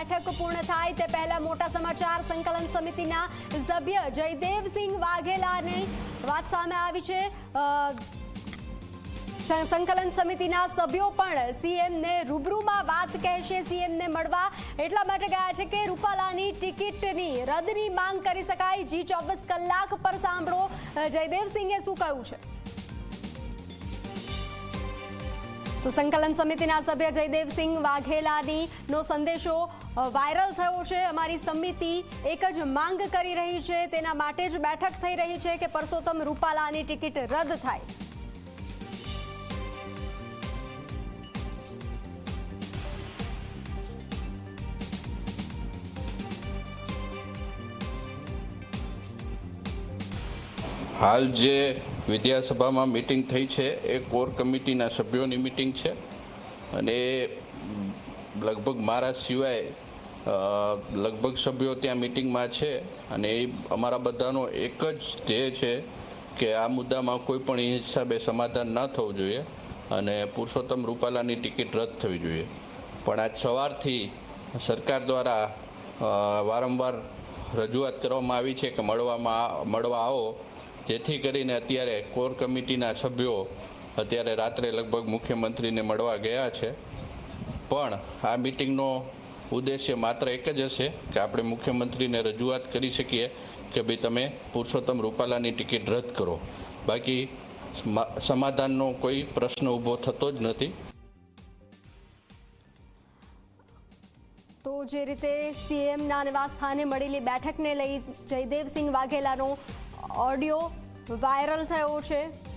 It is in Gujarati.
બેઠક પૂર્ણ થાય તે પહેલા મોટા સમાચાર સંકલન સમિતિના સભ્ય જયદેવસિંહ વાઘેલાની વાત સામે આવી છે. સંકલન સમિતિના સભ્યો પણ સીએમને રૂબરૂમાં વાત કહેશે, સીએમને મળવા. એટલા માટે ગયા છે કે રૂપાલાની ટિકિટની રદની માંગ કરી શકાય. જી ચોવીસ કલાક પર સાંભળો. જયદેવસિંહે શું કહ્યું છે? તો સંકલન સમિતિના સભ્ય જયદેવસિંહ વાઘેલાની નો સંદેશો વાયરલ થયો છે. અમારી સમિતિ એક જ માંગ કરી રહી છે. તેના માટે જ બેઠક થઈ રહી છે કે પરસોત્તમ રૂપાલાની ટિકિટ રદ થાય. હાલ જે વિધાનસભામાં મિટિંગ થઈ છે, એ કોર કમિટીના સભ્યોની મિટિંગ છે. અને એ લગભગ મારા સિવાય લગભગ સભ્યો ત્યાં મિટિંગમાં છે. અને એ અમારા બધાનો એક જ ધ્યેય છે કે આ મુદ્દામાં કોઈ પણ હિસાબે સમાધાન ન થવું જોઈએ અને પુરુષોત્તમ રૂપાલાની ટિકિટ રદ થવી જોઈએ. પણ આજ સવારથી સરકાર દ્વારા વારંવાર રજૂઆત કરવામાં આવી છે કે મળવામાં મળવા આવો. જેથી કરીને અત્યારે કોર કમિટીના સભ્યો અત્યારે રાત્રે લગભગ મુખ્યમંત્રીને મળવા ગયા છે. પણ આ મિટિંગનો ઉદ્દેશ્ય માત્ર એક જ હશે કે આપણે મુખ્યમંત્રીને રજૂઆત કરી શકીએ કે ભાઈ તમે પુરુષોત્તમ રૂપાલાની ટિકિટ રદ કરો. બાકી સમાધાનનો કોઈ પ્રશ્ન ઊભો થતો જ નથી. તો જે રીતે સીએમના નિવાસ સ્થાને મળેલી બેઠકને લઈ જયદેવસિંહ વાઘેલાનો ઓડિયો વાયરલ થયો છે.